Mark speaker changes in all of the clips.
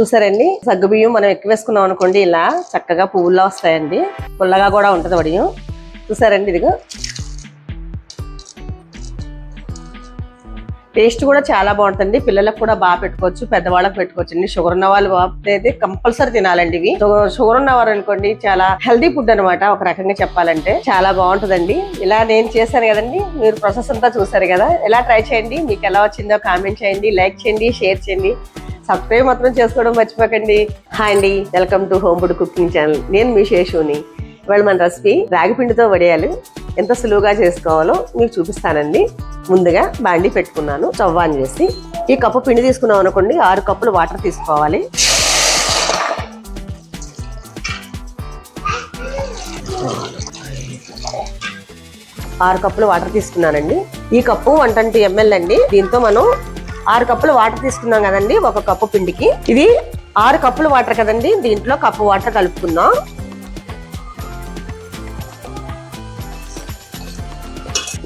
Speaker 1: చూసారండి? సగ్గుబియ్యం మనం ఎక్కువ వేసుకున్నాం అనుకోండి ఇలా చక్కగా పువ్వుల్లో వస్తాయండి. పుల్లగా కూడా ఉంటుంది వడియం. చూసారండి ఇదిగో. టేస్ట్ కూడా చాలా బాగుంటుంది పిల్లలకు కూడా బాగా పెట్టుకోవచ్చు పెద్దవాళ్ళకి పెట్టుకోవచ్చు అండి. షుగర్ ఉన్న వాళ్ళు అయితే కంపల్సరీ తినాలండి ఇవి. షుగర్- ఉన్నవారు అనుకోండి చాలా హెల్దీ ఫుడ్ అనమాట ఒక రకంగా చెప్పాలంటే చాలా బాగుంటుందండి. ఇలా నేను చేశాను కదండి మీరు ప్రాసెస్ అంతా చూసారు కదా. ఎలా ట్రై చేయండి మీకు ఎలా వచ్చిందో కామెంట్ చేయండి లైక్ చేయండి షేర్ చేయండి. సబ్స్క్రైబ్ మాత్రం చేసుకోవడం మర్చిపోకండి. హాయ్ అండి. Welcome to home food cooking channel. నేను మీ శేషుని. ఇవాళ మన రెసిపీ రాగి పిండితో వడియాలు. ఎంత సులువుగా చేసుకోవాలో మీకు చూపిస్తానండి. ముందుగా బాండి పెట్టుకున్నాను. స్టవ్ ఆన్ చేసి ఈ కప్పు పిండి తీసుకున్నాం అనుకోండి. ఆరు కప్పులు వాటర్ తీసుకోవాలి. ఆరు కప్పులు వాటర్ తీసుకున్నానండి. ఈ కప్పు వన్ ట్వంటీ ఎంఎల్ అండి. దీంతో మనం ఆరు కప్పులు వాటర్ తీసుకున్నాం కదండి ఒక కప్పు పిండికి. ఇది ఆరు కప్పులు వాటర్ కదండి దీంట్లో కప్పు వాటర్ కలుపుకుందాం.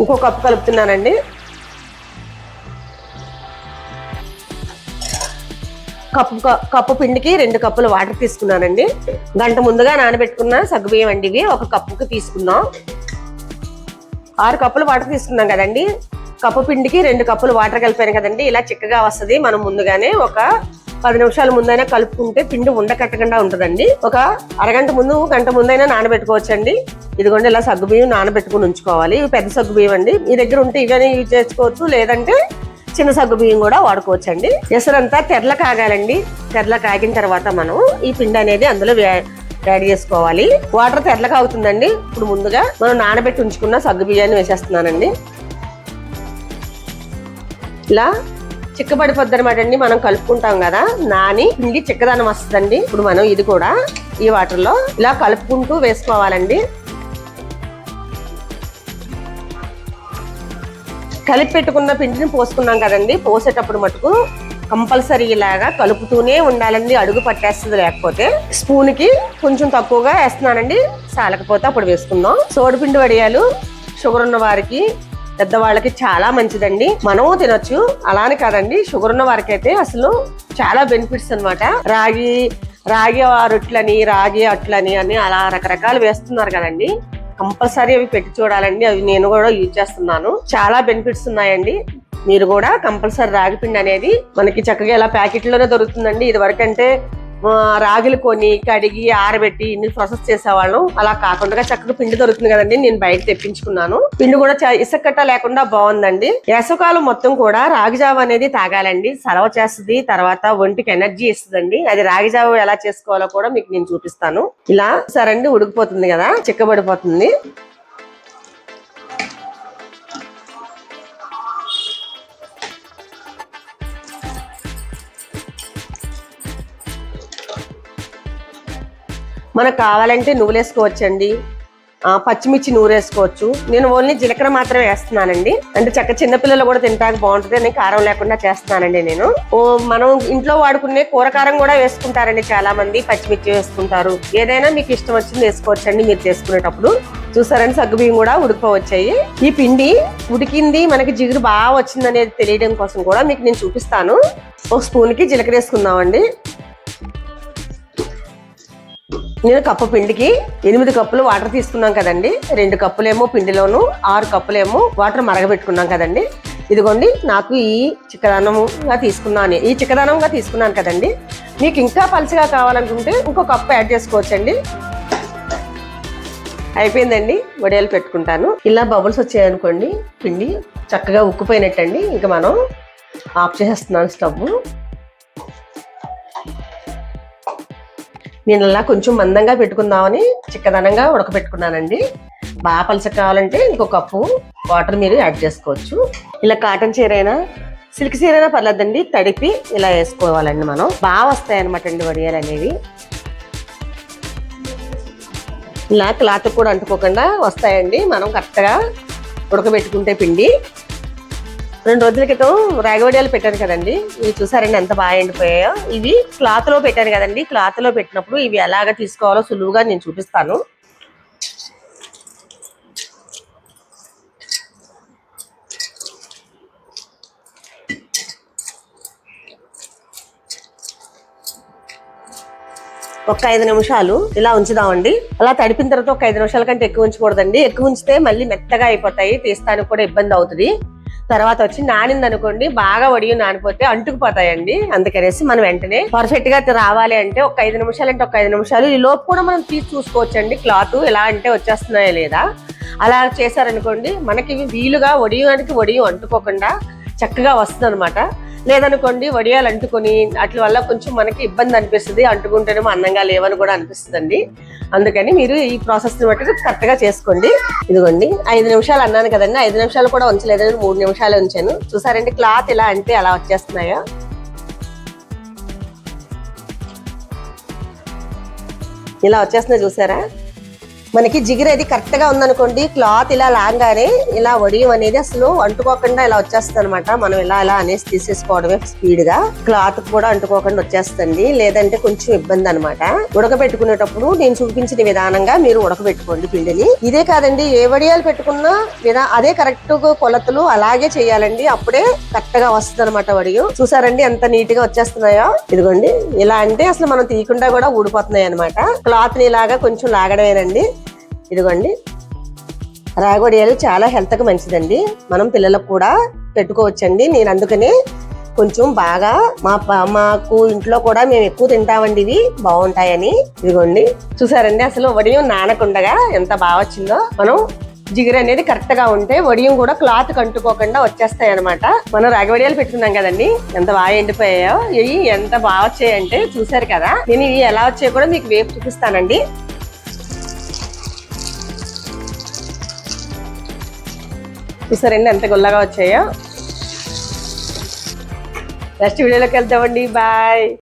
Speaker 1: ఇంకో కప్పు కలుపుతున్నానండి. కప్పు కప్పు పిండికి రెండు కప్పులు వాటర్ తీసుకున్నానండి. గంట ముందుగా నానబెట్టుకున్న సగ్గుబియ్యం అండి ఇవి ఒక కప్పుకి తీసుకుందాం. ఆరు కప్పులు వాటర్ తీసుకున్నాం కదండి కప్పు పిండికి రెండు కప్పులు వాటర్ కలిపాను కదండి. ఇలా చిక్కగా వస్తుంది. మనం ముందుగానే ఒక పది నిమిషాల ముందైనా కలుపుకుంటే పిండి ఉండకట్టకుండా ఉంటుందండి. ఒక అరగంట ముందు గంట ముందైనా నానబెట్టుకోవచ్చండి. ఇదిగోండి ఇలా సగ్గు బియ్యం నానబెట్టుకుని ఉంచుకోవాలి. ఇవి పెద్ద సగ్గుబియ్యం అండి. మీ దగ్గర ఉంటే ఇవన్నీ యూజ్ చేసుకోవచ్చు. లేదంటే చిన్న సగ్గు బియ్యం కూడా వాడుకోవచ్చండి. ఎసరంతా తెరల కాగాలండి. తెరల కాగిన తర్వాత మనం ఈ పిండి అనేది అందులో యాడ్ చేసుకోవాలి. వాటర్ తెరల కాగుతుందండి. ఇప్పుడు ముందుగా మనం నానబెట్టి ఉంచుకున్న సగ్గు బియ్యాన్ని వేసేస్తున్నానండి. ఇలా చిక్కబడిపోద్ది అనమాట అండి. మనం కలుపుకుంటాం కదా. నాని పిండి చిక్కదనం వస్తుందండి. ఇప్పుడు మనం ఇది కూడా ఈ వాటర్లో ఇలా కలుపుకుంటూ వేసుకోవాలండి. కలిపి పెట్టుకున్న పిండిని పోసుకున్నాం కదండి. పోసేటప్పుడు మటుకు కంపల్సరీ ఇలాగా కలుపుతూనే ఉండాలండి. అడుగు పట్టేస్తుంది లేకపోతే. స్పూన్కి కొంచెం తక్కువగా వేస్తున్నానండి. చాలకపోతే అప్పుడు వేసుకుందాం. సోడిపిండి వడియాలు షుగర్ ఉన్న వారికి పెద్దవాళ్ళకి చాలా మంచిదండి. మనము తినొచ్చు. అలానే కాదండి షుగర్ ఉన్న వారికి అయితే అసలు చాలా బెనిఫిట్స్ అన్నమాట. రాగి రాగి రొట్లని రాగి అట్లని అని అలా రకరకాలు వేస్తున్నారు కదండి. కంపల్సరీ అవి పెట్టి చూడాలండి. అవి నేను కూడా యూజ్ చేస్తున్నాను. చాలా బెనిఫిట్స్ ఉన్నాయండి. మీరు కూడా కంపల్సరీ రాగిపిండి అనేది మనకి చక్కగా ఇలా ప్యాకెట్లోనే దొరుకుతుందండి. ఇది వరకంటే రాగులు కొని కడిగి ఆరబెట్టి ఇన్ని ప్రాసెస్ చేసేవాళ్ళం. అలా కాకుండా చక్కగా పిండి దొరుకుతుంది కదండి నేను బయట తెప్పించుకున్నాను. పిండి కూడా ఇసక్కట్ట లేకుండా బాగుందండి. వేసవకాలం మొత్తం కూడా రాగి జావ అనేది తాగాలండి. సలవ చేస్తుంది తర్వాత ఒంటికి ఎనర్జీ ఇస్తుందండి. అది రాగి జావ ఎలా చేసుకోవాలో కూడా మీకు నేను చూపిస్తాను. ఇలా సరండి ఉడికిపోతుంది కదా చిక్కబడిపోతుంది. మనకు కావాలంటే నువ్వులు వేసుకోవచ్చండి పచ్చిమిర్చి నూరు వేసుకోవచ్చు నేను ఓన్లీ జీలకర్ర మాత్రమే వేస్తున్నానండి. అంటే చక్క చిన్నపిల్లలు కూడా తింటానికి బాగుంటుంది. అని కారం లేకుండా చేస్తున్నానండి నేను. ఓ మనం ఇంట్లో వాడుకునే కూరకారం కూడా వేసుకుంటారండి చాలా మంది పచ్చిమిర్చి వేసుకుంటారు. ఏదైనా మీకు ఇష్టం వచ్చింది వేసుకోవచ్చండి మీరు చేసుకునేటప్పుడు. చూసారని సగ్గుబియ్యం కూడా ఉడికిపోవచ్చాయి. ఈ పిండి ఉడికింది మనకి జిగురు బాగా వచ్చింది అనేది తెలియడం కోసం కూడా మీకు నేను చూపిస్తాను. ఒక స్పూన్కి జీలకర్ర వేసుకుందామండి. నేను కప్పు పిండికి ఎనిమిది కప్పులు వాటర్ తీసుకున్నాం కదండి. రెండు కప్పులేమో పిండిలోను ఆరు కప్పులేమో వాటర్ మరగబెట్టుకున్నాం కదండి. ఇదిగోండి నాకు ఈ చిక్కదనంగా తీసుకున్నాను. ఈ చిక్కదానంగా తీసుకున్నాను కదండి. మీకు ఇంకా పలుచగా కావాలనుకుంటే ఇంకో కప్పు యాడ్ చేసుకోవచ్చండి. అయిపోయిందండి వడియాలు పెట్టుకుంటాను. ఇలా బబుల్స్ వచ్చాయనుకోండి పిండి చక్కగా ఉక్కుపోయినట్టండి. ఇంకా మనం ఆఫ్ చేసేస్తున్నాను స్టవ్ నేను ఇలా కొంచెం మందంగా పెట్టుకుందామని చిక్కదనంగా ఉడకబెట్టుకున్నానండి. బాగా పలస కావాలంటే ఇంకో కప్పు వాటర్ మీరు యాడ్ చేసుకోవచ్చు. ఇలా కాటన్ చీర అయినా సిల్క్ చీర అయినా పర్లేదండి. తడిపి ఇలా వేసుకోవాలండి మనం. బాగా వస్తాయి అనమాట అండి వడియాలు అనేవి. ఇలా క్లాత్ కూడా అంటుకోకుండా వస్తాయండి. మనం కరెక్ట్గా ఉడకబెట్టుకుంటే పిండి. రెండు రోజుల క్రితం రాగవడియాలు పెట్టాను కదండి. ఇవి చూసారండి ఎంత బాగా ఎండిపోయాయో. ఇవి క్లాత్లో పెట్టాను కదండి. క్లాత్లో పెట్టినప్పుడు ఇవి ఎలాగ తీసుకోవాలో సులువుగా నేను చూపిస్తాను. ఒక ఐదు నిమిషాలు ఇలా ఉంచుదామండి. అలా తడిపిన తర్వాత ఒక ఐదు నిమిషాల కంటే ఎక్కువ ఉంచకూడదండి. ఎక్కువ ఉంచితే మళ్ళీ మెత్తగా అయిపోతాయి. తీస్తానికి కూడా ఇబ్బంది అవుతుంది. తర్వాత వచ్చి నానింది అనుకోండి బాగా వడిగి నానిపోతే అంటుకుపోతాయండి. అందుకనేసి మనం వెంటనే పర్ఫెక్ట్గా రావాలి అంటే ఒక ఐదు నిమిషాలు అంటే ఒక ఐదు నిమిషాలు. ఈ లోపు కూడా మనం తీసి చూసుకోవచ్చండి క్లాత్ ఎలా అంటే వచ్చేస్తున్నాయా లేదా. అలా చేశారనుకోండి మనకి వీలుగా వడియానికి వడియం అంటుకోకుండా చక్కగా వస్తుంది అనమాట లేదనుకోండి వడియాలు అంటుకొని అట్ల వల్ల కొంచెం మనకి ఇబ్బంది అనిపిస్తుంది. అంటుకుంటేనేమో అందంగా లేవని కూడా అనిపిస్తుందండి. అందుకని మీరు ఈ ప్రాసెస్ని బట్టి కరెక్ట్గా చేసుకోండి. ఇదిగోండి ఐదు నిమిషాలు అన్నాను కదండి. ఐదు నిమిషాలు కూడా ఉంచలేదని మూడు నిమిషాలు ఉంచాను. చూసారండి క్లాత్ ఇలా అంటే అలా వచ్చేస్తున్నాయా? ఇలా వచ్చేస్తున్నాయి చూసారా? మనకి జిగిరేది అది కరెక్ట్గా ఉందనుకోండి క్లాత్ ఇలా లాగానే ఇలా వడియం అనేది అసలు అంటుకోకుండా ఇలా వచ్చేస్తుంది అనమాట మనం ఇలా ఇలా అనేసి తీసేసుకోవడమే స్పీడ్గా. క్లాత్ కూడా అంటుకోకుండా వచ్చేస్తుంది. లేదంటే కొంచెం ఇబ్బంది అనమాట ఉడకబెట్టుకునేటప్పుడు నేను చూపించిన విధానంగా మీరు ఉడకబెట్టుకోండి పిండిని. ఇదే కాదండి ఏ వడియాలు పెట్టుకున్నా విధా అదే కరెక్ట్ కొలతలు అలాగే చేయాలండి. అప్పుడే కరెక్ట్గా వస్తుంది అనమాట వడియం. చూసారండి ఎంత నీట్గా వచ్చేస్తున్నాయో? ఇదిగోండి. ఇలా అంటే అసలు మనం తీయకుండా కూడా ఊడిపోతున్నాయి అనమాట క్లాత్ని ఇలాగా కొంచెం లాగడమేనండి. ఇదిగోండి. రాగొడియాలు చాలా హెల్త్కి మంచిదండి. మనం పిల్లలకు కూడా పెట్టుకోవచ్చండి. నేను అందుకనే కొంచెం బాగా మా మాకు ఇంట్లో కూడా మేము ఎక్కువ తింటామండి ఇవి. బాగుంటాయని. ఇదిగోండి. చూసారండి అసలు వడియం నానకుండగా ఎంత బాగా వచ్చిందో. మనం జిగురు అనేది కరెక్ట్గా ఉంటే వడియం కూడా క్లాత్ కంటుకోకుండా వచ్చేస్తాయి అనమాట మనం రాగవడియాలు పెట్టుకున్నాం కదండి. ఎంత బాగా ఎండిపోయాయో. ఇవి ఎంత బాగా వచ్చాయంటే చూసారు కదా. నేను ఇవి ఎలా వచ్చాయో కూడా మీకు వేపు చూపిస్తానండి. చూసారండి ఎంత గుల్లగా వచ్చాయో? నెక్స్ట్ వీడియోలోకి వెళ్తామండి బాయ్